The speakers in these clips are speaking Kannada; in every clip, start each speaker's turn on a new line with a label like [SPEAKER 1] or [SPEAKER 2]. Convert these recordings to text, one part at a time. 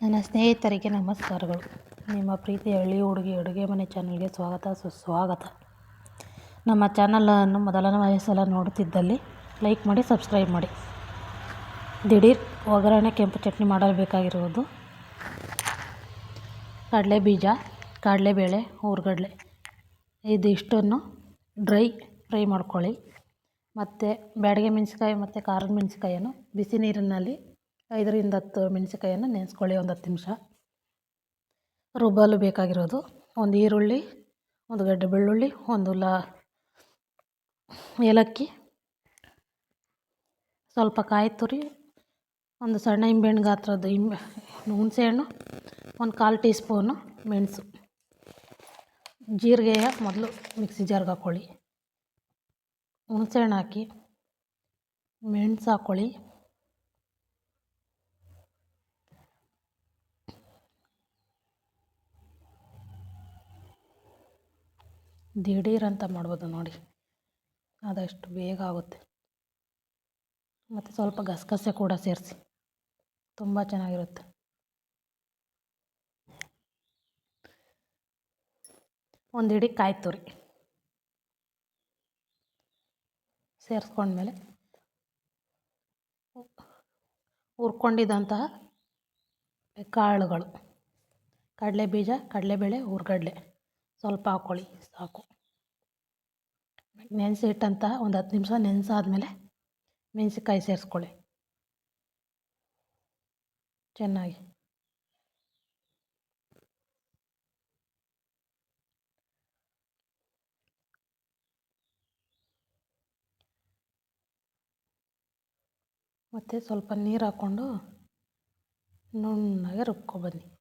[SPEAKER 1] ನನ್ನ ಸ್ನೇಹಿತರಿಗೆ ನಮಸ್ಕಾರಗಳು. ನಿಮ್ಮ ಪ್ರೀತಿಯ ಹಳ್ಳಿ ಹುಡುಗಿ, ಅಡುಗೆ ಮನೆ ಚಾನಲ್ಗೆ ಸ್ವಾಗತ, ಸುಸ್ವಾಗತ. ನಮ್ಮ ಚಾನಲನ್ನು ಮೊದಲನೇ ವಯಸ್ಸೆಲ್ಲ ನೋಡುತ್ತಿದ್ದಲ್ಲಿ ಲೈಕ್ ಮಾಡಿ, ಸಬ್ಸ್ಕ್ರೈಬ್ ಮಾಡಿ. ದಿಢೀರ್ ಒಗ್ಗರಣೆ, ಕೆಂಪು ಚಟ್ನಿ ಮಾಡಲು ಬೇಕಾಗಿರುವುದು ಕಡಲೆ ಬೀಜ ಕಡಲೆಬೇಳೆ ಇದು ಇದಿಷ್ಟನ್ನು ಡ್ರೈ ಫ್ರೈ ಮಾಡ್ಕೊಳ್ಳಿ. ಮತ್ತು ಬ್ಯಾಡಗೆ ಮೆಣಸಿನ್ಕಾಯಿ ಮತ್ತು ಖಾರದ ಮೆಣಸಿನ್ಕಾಯನ್ನು ಬಿಸಿ ನೀರಿನಲ್ಲಿ ಐದರಿಂದ ಹತ್ತು ಮೆಣಸಿಕಾಯನ್ನು ನೆನೆಸ್ಕೊಳ್ಳಿ, ಒಂದು ಹತ್ತು ನಿಮಿಷ. ರುಬ್ಬಲು ಬೇಕಾಗಿರೋದು ಒಂದು ಈರುಳ್ಳಿ, ಒಂದು ಗಡ್ಡೆ ಬೆಳ್ಳುಳ್ಳಿ, ಒಂದು ಲ ಏಲಕ್ಕಿ, ಸ್ವಲ್ಪ ಕಾಯಿ ತುರಿ, ಒಂದು ಸಣ್ಣ ಇಂಬೆಣ್ಣು ಗಾತ್ರದ್ದು ಇಂಬೆ ಹುಣಸೆ ಹಣ್ಣು ಒಂದು ಕಾಲು ಟೀ ಸ್ಪೂನು ಮೆಣಸು. ಜೀರಿಗೆಯ ಮೊದಲು ಮಿಕ್ಸಿ ಜಾರ್ಗೆ ಹಾಕ್ಕೊಳ್ಳಿ. ಹುಣಸೆಹಣ್ಣು ಹಾಕಿ, ಮೆಣಸು ಹಾಕ್ಕೊಳ್ಳಿ. ದಿಢೀರಂತ ಮಾಡ್ಬೋದು ನೋಡಿ. ಆದಷ್ಟು ಬೇಗ ಆಗುತ್ತೆ. ಮತ್ತು ಸ್ವಲ್ಪ ಗಸಗಸೆ ಕೂಡ ಸೇರಿಸಿ. ತುಂಬ ಚೆನ್ನಾಗಿರುತ್ತೆ. ಒಂದು ಹಿಡಿ ಕಾಯಿ ತುರಿ ಸೇರಿಸ್ಕೊಂಡ್ಮೇಲೆ ಹುರ್ಕೊಂಡಿದ್ದಂತಹ ಕಾಳುಗಳು. ಕಡಲೆ ಬೀಜ ಕಡಲೆಬೇಳೆ, ಹುರ್ಗಡ್ಲೆ. ಸ್ವಲ್ಪ ಹಾಕ್ಕೊಳ್ಳಿ ಸಾಕು. ನೆನೆಸಿಟ್ಟಂತ ಒಂದು ಹತ್ತು ನಿಮಿಷ ನೆನೆಸಾದ್ಮೇಲೆ ಮೆಣಸಿನ್ಕಾಯಿ ಸೇರಿಸ್ಕೊಳ್ಳಿ. ಚೆನ್ನಾಗಿ. ಮತ್ತು ಸ್ವಲ್ಪ ನೀರು ಹಾಕ್ಕೊಂಡು ನುಣ್ಣಗೆ ರುಬ್ಕೊಬನ್ನಿ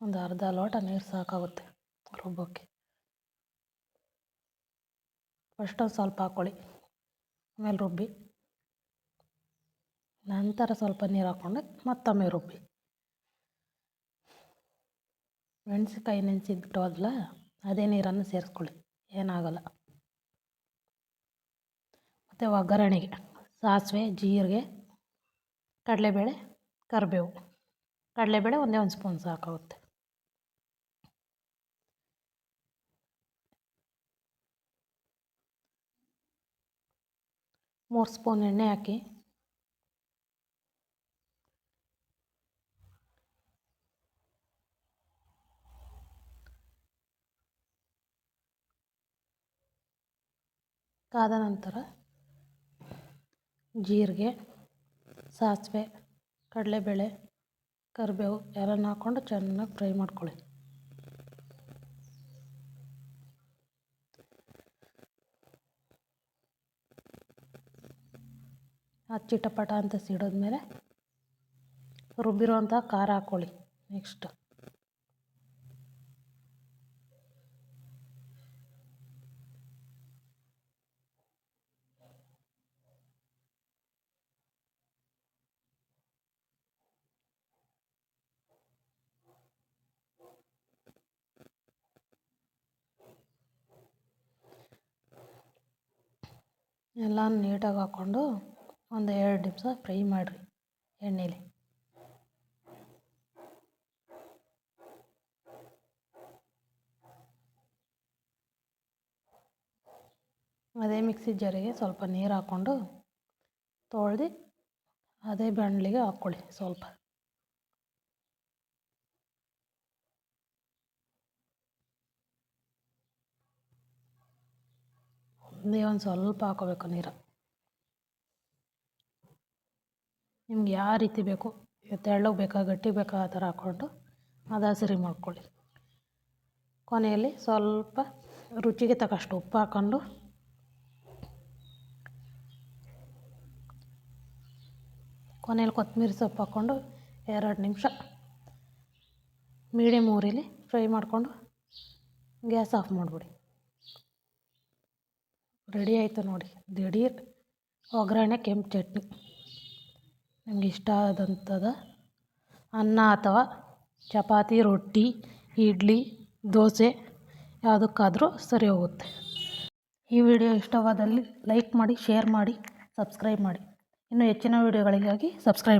[SPEAKER 1] ಒಂದು ಅರ್ಧ ಲೋಟ ನೀರು ಸಾಕಾಗುತ್ತೆ ರುಬ್ಬೋಕ್ಕೆ ಫಸ್ಟ್ ಒಂದು ಸ್ವಲ್ಪ ಹಾಕ್ಕೊಳ್ಳಿ ಆಮೇಲೆ ರುಬ್ಬಿ. ನಂತರ ಸ್ವಲ್ಪ ನೀರು ಹಾಕ್ಕೊಂಡು ಮತ್ತೊಮ್ಮೆ ರುಬ್ಬಿ. ಮೆಣಸಿನ್ಕಾಯಿ ನೆನೆಸಿಬಿಟ್ಟೋದ್ಲ ಅದೇ ನೀರನ್ನು ಸೇರಿಸ್ಕೊಳ್ಳಿ. ಏನಾಗಲ್ಲ. ಮತ್ತು ಒಗ್ಗರಣೆಗೆ, ಸಾಸಿವೆ, ಜೀರಿಗೆ, ಕಡಲೆಬೇಳೆ, ಕರಿಬೇವು. ಕಡಲೆಬೇಳೆ ಒಂದೇ ಒಂದು ಸ್ಪೂನ್ ಸಾಕಾಗುತ್ತೆ. ಮೂರು ಸ್ಪೂನ್ ಎಣ್ಣೆ ಹಾಕಿ. ಕಾದ ನಂತರ ಜೀರಿಗೆ, ಸಾಸಿವೆ, ಕಡಲೆಬೇಳೆ, ಕರಿಬೇವು ಎಲ್ಲ ಹಾಕ್ಕೊಂಡು ಚೆನ್ನಾಗಿ ಫ್ರೈ ಮಾಡ್ಕೊಳ್ಳಿ. ಚಿಟಪಟ ಅಂತ ಸಿಡಿದ್ಮೇಲೆ ರುಬ್ಬಿರುವಂಥ ಖಾರ ಹಾಕ್ಕೊಳ್ಳಿ ನೆಕ್ಸ್ಟ್ ಎಲ್ಲ ನೀಟಾಗಿ ಹಾಕ್ಕೊಂಡು ಒಂದು ಎರಡು ನಿಮಿಷ ಫ್ರೈ ಮಾಡಿರಿ ಎಣ್ಣೆಲಿ. ಅದೇ ಮಿಕ್ಸಿ ಜರಿಗೆ ಸ್ವಲ್ಪ ನೀರು ಹಾಕ್ಕೊಂಡು ತೊಳ್ದು ಅದೇ ಬಾಣಲಿಗೆ ಹಾಕ್ಕೊಳ್ಳಿ ಸ್ವಲ್ಪ. ಒಂದೇ ಒಂದು ಸ್ವಲ್ಪ ಹಾಕೋಬೇಕು ನೀರು. ನಿಮ್ಗೆ ಯಾವ ರೀತಿ ಬೇಕು? ತೆಳ್ಳಗೆ ಬೇಕಾ, ಗಟ್ಟಿ ಬೇಕಾ ಆ ಥರ ಹಾಕ್ಕೊಂಡು ಅದು ಸರಿ ಮಾಡ್ಕೊಳ್ಳಿ. ಕೊನೆಯಲ್ಲಿ ಸ್ವಲ್ಪ ರುಚಿಗೆ ತಕ್ಕಷ್ಟು ಉಪ್ಪು ಹಾಕ್ಕೊಂಡು ಕೊನೆಯಲ್ಲಿ ಕೊತ್ತಂಬರಿ ಸೊಪ್ಪು ಹಾಕ್ಕೊಂಡು ಎರಡು ನಿಮಿಷ ಮೀಡಿಯಮ್ ಊರಿಲಿ ಫ್ರೈ ಮಾಡಿಕೊಂಡು ಗ್ಯಾಸ್ ಆಫ್ ಮಾಡಿಬಿಡಿ. ರೆಡಿ ಆಯಿತು ನೋಡಿ. ದಿಢೀರ್ ಒಗ್ಗರಣೆ ಕೆಂಪು ಚಟ್ನಿ. ನಿಮ್ಗೆ ಇಷ್ಟ ಆದಂಥದ ಅನ್ನ ಅಥವಾ ಚಪಾತಿ, ರೊಟ್ಟಿ, ಇಡ್ಲಿ, ದೋಸೆ ಯಾವುದಕ್ಕಾದರೂ ಸರಿ ಹೋಗುತ್ತೆ. ಈ ವಿಡಿಯೋ ಇಷ್ಟವಾದಲ್ಲಿ ಲೈಕ್ ಮಾಡಿ, ಶೇರ್ ಮಾಡಿ, ಸಬ್ಸ್ಕ್ರೈಬ್ ಮಾಡಿ. ಇನ್ನೂ ಹೆಚ್ಚಿನ ವಿಡಿಯೋಗಳಿಗಾಗಿ ಸಬ್ಸ್ಕ್ರೈಬ್